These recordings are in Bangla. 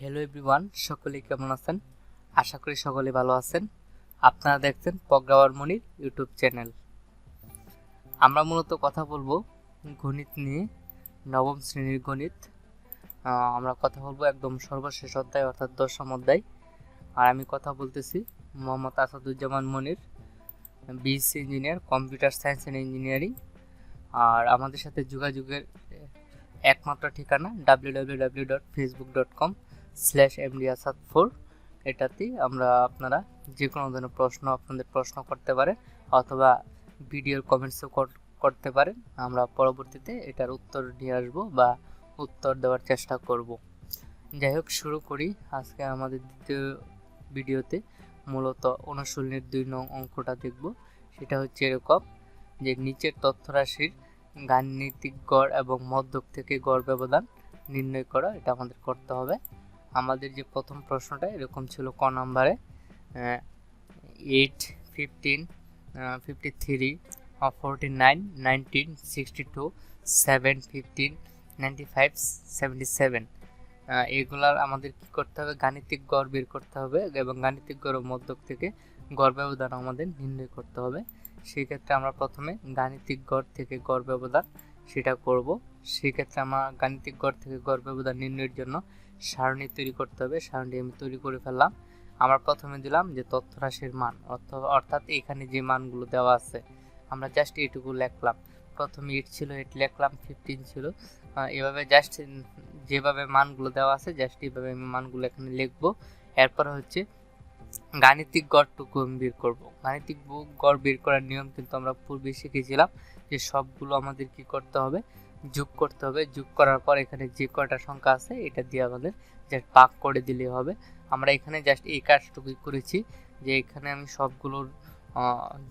হ্যালো এভরিওয়ান সকলে কেমন আছেন? আশা করি সকলে ভালো আছেন। আপনারা দেখছেন পগ্রাওয়ার মনির ইউটিউব চ্যানেল। আমরা মূলত কথা বলব গণিত নিয়ে, নবম শ্রেণির গণিত। আমরা কথা বলব একদম সর্বশেষ অধ্যায়, অর্থাৎ দশম অধ্যায়। আর আমি কথা বলতেছি Mohammad Asaduzzaman Monir BSc engineer computer science and engineering আর আমাদের সাথে যোগাযোগের একমাত্র ঠিকানা W W W dot Facebook dot com slash MD Asad four এটাতেই আমরা আপনারা যে কোনো ধরনের প্রশ্ন আপনাদের প্রশ্ন করতে পারেন অথবা ভিডিওর কমেন্টসও করতে পারেন। আমরা পরবর্তীতে এটার উত্তর নিয়ে আসব বা উত্তর দেওয়ার চেষ্টা করব। যাই হোক, শুরু করি আজকে আমাদের দ্বিতীয় ভিডিওতে। মূলত অনুশীলনের দুই নং অঙ্কটা দেখব। সেটা হচ্ছে এরকম যে নিচের তথ্যরাশির গাণিতিক গড় এবং মধ্যক থেকে গড় ব্যবধান নির্ণয় করা, এটা আমাদের করতে হবে। আমাদের যে প্রথম প্রশ্নটা এরকম ছিল ক নাম্বারে eight fifteen fifty three forty nine nineteen sixty two seven fifteen ninety five seventy seven এগুলার আমাদের কি করতে হবে? গাণিতিক গড় বের করতে হবে এবং গাণিতিক গড় মধ্যক থেকে গড় ব্যবধান আমাদের নির্ণয় করতে হবে। সেই ক্ষেত্রে আমরা প্রথমে গাণিতিক গড় থেকে গড় ব্যবধান সেটা করব। সেই ক্ষেত্রে আমরা গাণিতিক গড় থেকে গড় ব্যবধান নির্ণয়ের জন্য সারণী তৈরি করতে হবে, সারণী আমি তৈরি করে ফেললাম। আমরা প্রথমে দিলাম যে তথ্য রাশির মান, অর্থ- অর্থাৎ এখানে যে মানগুলো দেওয়া আছে, আমরা জাস্ট এইটুকু লিখলাম। প্রথমে এইট ছিল এইট লিখলাম ফিফটিন ছিল। এভাবে জাস্ট যেভাবে মানগুলো দেওয়া আছে জাস্ট এইভাবে আমি মানগুলো এখানে লিখব। এরপর হচ্ছে গাণিতিক গড়টুকু আমি বের করব। গাণিতিক গড় বের করার নিয়ম কিন্তু আমরা পূর্বে শিখেছিলাম যে সবগুলো আমাদের কি করতে হবে? যোগ করতে হবে। যোগ করার পর এখানে যে কয়টা সংখ্যা আছে, এটা দিয়ে আমাদের জাস্ট পাক করে দিলে হবে। আমরা এখানে জাস্ট এই কাজটুকুই করেছি যে এখানে আমি সবগুলোর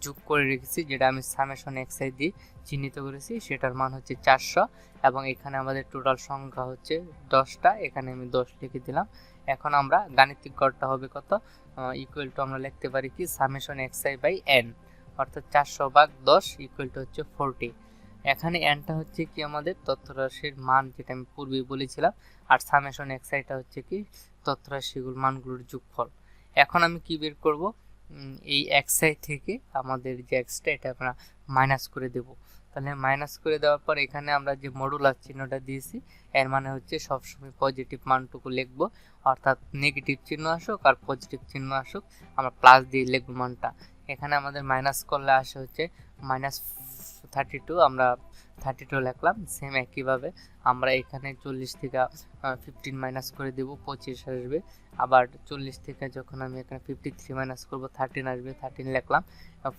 যোগ করে রেখেছি, যেটা আমি সামেশন এক্সাই দিয়ে চিহ্নিত করেছি। সেটার মান হচ্ছে চারশো এবং এখানে আমাদের টোটাল সংখ্যা হচ্ছে দশটা। এখানে আমি দশ লিখে দিলাম। এখন আমরা গাণিতিক গড়টা হবে কত? ইকুয়াল টু আমরা লিখতে পারি কি? সামেশন এক্সাই বাই এন অর্থাৎ চারশো ভাগ দশ ইকুয়াল টু হচ্ছে ফোরটি এখানে এনটা হচ্ছে কি আমাদের তথ্যরাশির মান যেটা আমি পূর্বেই বলেছিলাম, আর সামেশন এক্সাইটা হচ্ছে কি তথ্যরাশিগুলো মানগুলোর যোগফল। এখন আমি কি বের করব? এই এক্সাই থেকে আমাদের যে এক্সটা এটা আমরা মাইনাস করে দেব। তাহলে মাইনাস করে দেওয়ার পর এখানে আমরা যে মডুলার চিহ্নটা দিয়েছি, এর মানে হচ্ছে সবসময় পজিটিভ মানটুকু লিখব। অর্থাৎ নেগেটিভ চিহ্ন আসুক আর পজিটিভ চিহ্ন আসুক, আমরা প্লাস দিয়ে লিখব মানটা। এখানে আমাদের মাইনাস করলে আসে হচ্ছে মাইনাস থার্টি টু আমরা থার্টি টু লিখলাম সেম একইভাবে। আমরা এখানে চল্লিশ থেকে ফিফটিন মাইনাস করে দেবো, পঁচিশ আসবে। আবার চল্লিশ থেকে যখন আমি এখানে ফিফটি থ্রি মাইনাস করব থার্টিন আসবে থার্টিন লিখলাম।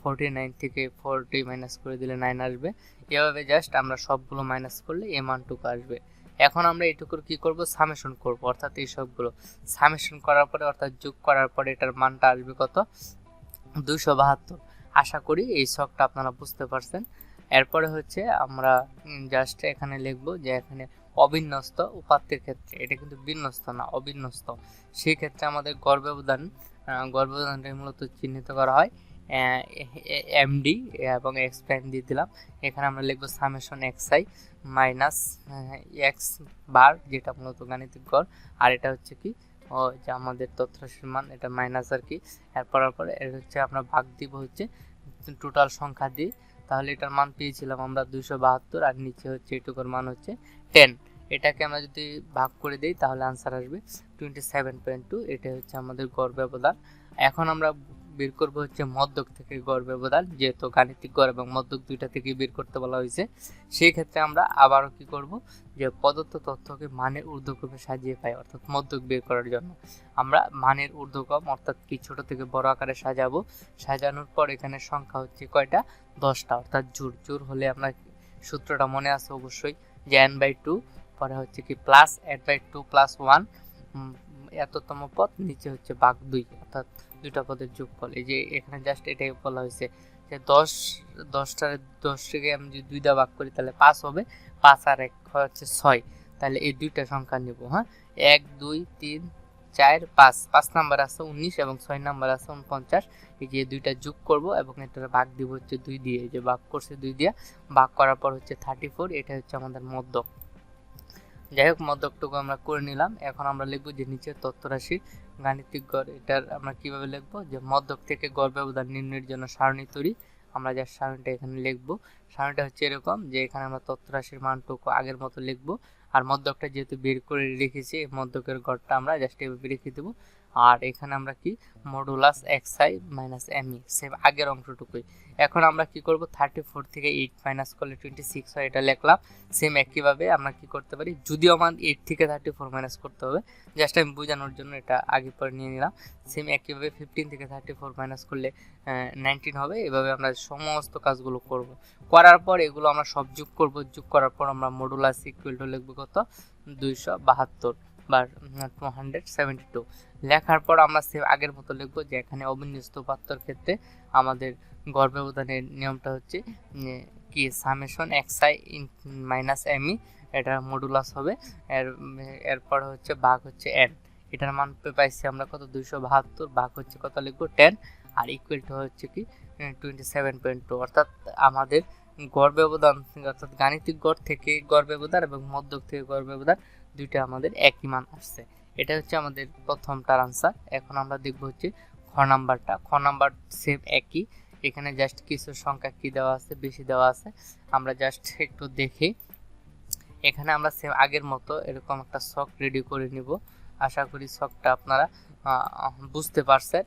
ফোরটি নাইন থেকে ফোরটি মাইনাস করে দিলে নাইন আসবে। এভাবে জাস্ট আমরা সবগুলো মাইনাস করলে এ মানটুকু আসবে। এখন আমরা এটুকুর কি করব? সামেশন করব, অর্থাৎ এই সবগুলো। সামেশন করার পরে, অর্থাৎ যোগ করার পরে এটার মানটা আসবে কত? দুশো বাহাত্তর। আশা করি এই শখটা আপনারা বুঝতে পারছেন। এরপরে হচ্ছে আমরা জাস্ট এখানে লিখব যে এখানে অবিন্যস্ত উপাত্তের ক্ষেত্রে, এটা কিন্তু বিন্যস্ত না, অবিন্যস্ত। সেই ক্ষেত্রে আমাদের গড় ব্যবধানটা মূলত চিহ্নিত করা হয় এমডি এবং এক্স এক্সপ্যান্ড দিয়ে দিলাম। এখানে আমরা লিখব summation x i minus x bar, যেটা মূলত গাণিতিক গড়। আর এটা হচ্ছে কি, ও যে আমাদের তথ্যরাশির মান, এটা মাইনাস আর কি। এরপর পরে এর হচ্ছে আমরা ভাগ দিব হচ্ছে টোটাল সংখ্যা দিয়ে। তাহলে এটার মান পেয়েছিলাম আমরা দুশো বাহাত্তর আর নিচে হচ্ছে এটুকুর মান হচ্ছে টেন। এটাকে আমরা যদি ভাগ করে দিই তাহলে আনসার আসবে টোয়েন্টি সেভেন পয়েন্ট টু এটা হচ্ছে আমাদের গড় ব্যবধান। এখন আমরা বের করব হচ্ছে মধ্যক থেকে গড় ব্যবধান যেহেতু গাণিতিক গড় এবং মধ্যক দুইটা থেকে বের করতে বলা হয়েছে। সেই ক্ষেত্রে আমরা আবারও কি করব? যে প্রদত্ত তথ্যকে মানের ঊর্ধ্বক্রমে সাজিয়ে পাই, অর্থাৎ মধ্যক বের করার জন্য। আমরা মানের ঊর্ধ্বক্রম, অর্থাৎ কি ছোট থেকে বড় আকারে সাজাবো, সাজানোর পর এখানে সংখ্যা হচ্ছে কয়টা? দশটা, অর্থাৎ জোর জোর হলে আমরা সূত্রটা মনে আছে অবশ্যই যে এন বাই টু পরে হচ্ছে কি plus n by two plus one এততম পথ নিচে হচ্ছে বাঘ দুই, অর্থাৎ দুইটা পদের যোগফল। এই যে এখানে জাস্ট এটাই বলা হয়েছে যে দশ, দশটার দশ থেকে আমি যদি দুইটা ভাগ করি তাহলে পাঁচ হবে। পাঁচ আর এক হচ্ছে ছয়। তাহলে এই দুইটা সংখ্যা নেব হ্যাঁ? এক, দুই, তিন, চার, পাঁচ। পাঁচ নাম্বার আছে উনিশ এবং ছয় নাম্বার আছে উনপঞ্চাশ। এই যে দুইটা যোগ করব এবং এটার ভাগ দিব হচ্ছে দুই দিয়ে। যে ভাগ করছে দুই দিয়ে, ভাগ করার পর হচ্ছে থার্টি ফোর এটা হচ্ছে আমাদের মধ্য যাই হোক মধ্যকটুকু আমরা করে নিলাম। এখন আমরা লিখব যে নিচের তথ্য রাশি গাণিতিক গড়। এটার আমরা কীভাবে লিখব? যে মধ্যক থেকে গড় ব্যবধান নির্ণয়ের জন্য সারণি তৈরি। আমরা যার সারণীটা এখানে লিখব। সারণীটা হচ্ছে এরকম যে এখানে আমরা তথ্য রাশির মানটুকু আগের মতো লিখব। আর মধ্যকটা যেহেতু বের করে রেখেছি, এই মধ্যকের গড়টা আমরা জাস্ট এভাবে রেখে দেবো। আর এখানে আমরা কি? Modulus x i minus M e same আগের অংশটুকুই। এখন আমরা কি করব? থার্টি ফোর থেকে এইট মাইনাস করলে টোয়েন্টি সিক্স হয়, এটা লিখলাম। সেম একইভাবে আমরা কি করতে পারি? যদিও আমার এইট থেকে থার্টি ফোর মাইনাস করতে হবে জাস্ট আমি বোঝানোর জন্য এটা আগে পরে নিয়ে নিলাম। সেম একইভাবে ফিফটিন থেকে থার্টি ফোর মাইনাস করলে নাইনটিন হবে, এভাবে আমরা সমস্ত কাজগুলো করব। করার পর এগুলো আমরা সব যোগ করব, যোগ করার পর আমরা মডুলাস ইকুয়াল টু লিখব কত? দুইশো বাহাত্তর। বা টু হান্ড্রেড সেভেন্টি টু লেখার পর আমরা সে আগের মতো লিখব যে এখানে অবিন্যস্ত পাত্রর ক্ষেত্রে আমাদের গড় ব্যবধানের নিয়মটা হচ্ছে কি summation x i minus M e এটার মডুলাস হবে। এর এরপর হচ্ছে ভাগ হচ্ছে এন এটার মান পাইছি আমরা কত? দুইশো বাহাত্তর, ভাগ হচ্ছে কত লিখব? টেন আর ইকুয়াল টু হচ্ছে কি টোয়েন্টি সেভেন পয়েন্ট টু অর্থাৎ আমাদের গড় ব্যবধান, অর্থাৎ গাণিতিক গড় থেকে গড় ব্যবধান এবং মধ্যক থেকে গড় ব্যবধান দুইটা আমাদের একই মান আসছে। এটা হচ্ছে আমাদের প্রথমটার আনসার এখন আমরা দেখব হচ্ছে খ নাম্বারটা। খ নাম্বার সেম একই। এখানে জাস্ট কিছু সংখ্যা কি দেওয়া আছে, বেশি দেওয়া আছে। আমরা জাস্ট একটু দেখি। এখানে আমরা সেম আগের মতো এরকম একটা শখ রেডি করে নিব। আশা করি শখটা আপনারা বুঝতে পারছেন।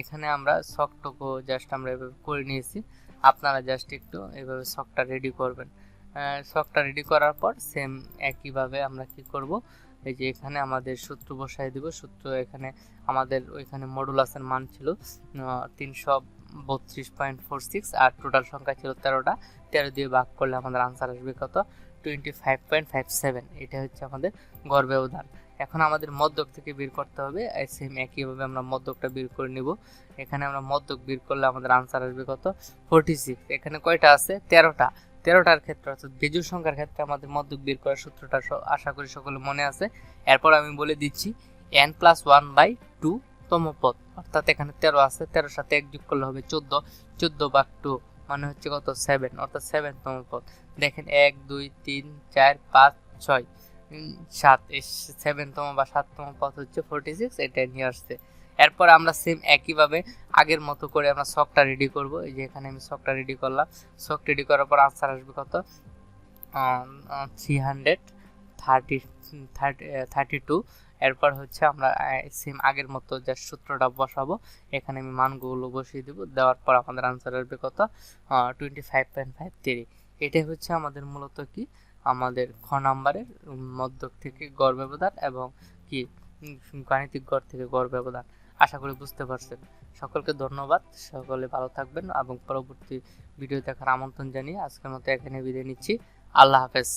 এখানে আমরা শখটুকু জাস্ট আমরা এভাবে করে নিয়েছি। আপনারা জাস্ট একটু এভাবে শখটা রেডি করবেন। শকটা রেডি করার পর সেম একইভাবে আমরা কি করব? এই যে এখানে আমাদের সূত্র বসাই দিব। সূত্র এখানে আমাদের ওইখানে মডুলাসের মান ছিল তিনশো বত্রিশ পয়েন্ট ফোর সিক্স আর টোটাল সংখ্যা ছিল তেরোটা। তেরো দিয়ে ভাগ করলে আমাদের আনসার আসবে কত? Twenty five point five seven এটা হচ্ছে আমাদের গড় ব্যবধান এখন আমাদের মধ্যক থেকে বের করতে হবে। সেম একইভাবে আমরা মধ্যকটা বের করে নিব। এখানে আমরা মধ্যক বের করলে আমাদের আনসার আসবে কত? ফোরটি সিক্স এখানে কয়টা আছে? তেরোটা। তেরোটার ক্ষেত্রে, অর্থাৎ বেজুর সংখ্যার ক্ষেত্রে আমাদের মধ্যক বের করার সূত্রটা আশা করি সকলে মনে আছে। এরপর আমি বলে দিচ্ছি n plus one by two তম পদ। অর্থাৎ এখানে তেরো আছে, তেরোর সাথে এক যোগ করলে হবে চোদ্দ। চোদ্দ বাক টু মানে হচ্ছে কত? সেভেন অর্থাৎ সেভেন তম পদ। দেখেন, এক, দুই, তিন, চার, পাঁচ, ছয় সাত। সেভেনতম বা সাততম পদ হচ্ছে ফোরটি সিক্স এটা নিয়ে আসছে। এরপর আমরা সেম একইভাবে আগের মতো করে আমরা শকটা রেডি করব। এই যে এখানে আমি শকটা রেডি করলাম। শক রেডি করার পর আনসার আসবে কত? Three hundred thirty thirty two এরপর হচ্ছে আমরা সেম আগের মতো যে সূত্রটা বসাবো। এখানে আমি মানগুলো বসিয়ে দেবো। দেওয়ার পর আমাদের আনসার আসবে কত? Twenty five point five three এটাই হচ্ছে আমাদের মূলত কি? আমাদের খ নাম্বারের মধ্যক থেকে গড় ব্যবধান এবং কি? গাণিতিক গড় থেকে গড় ব্যবধান। আশা করি বুঝতে পারছেন। সকলকে ধন্যবাদ। সকলে ভালো থাকবেন এবং পরবর্তী ভিডিও দেখার আমন্ত্রণ জানিয়ে আজকের মতো এখানে বিদায় নিচ্ছি। আল্লাহ হাফেজ।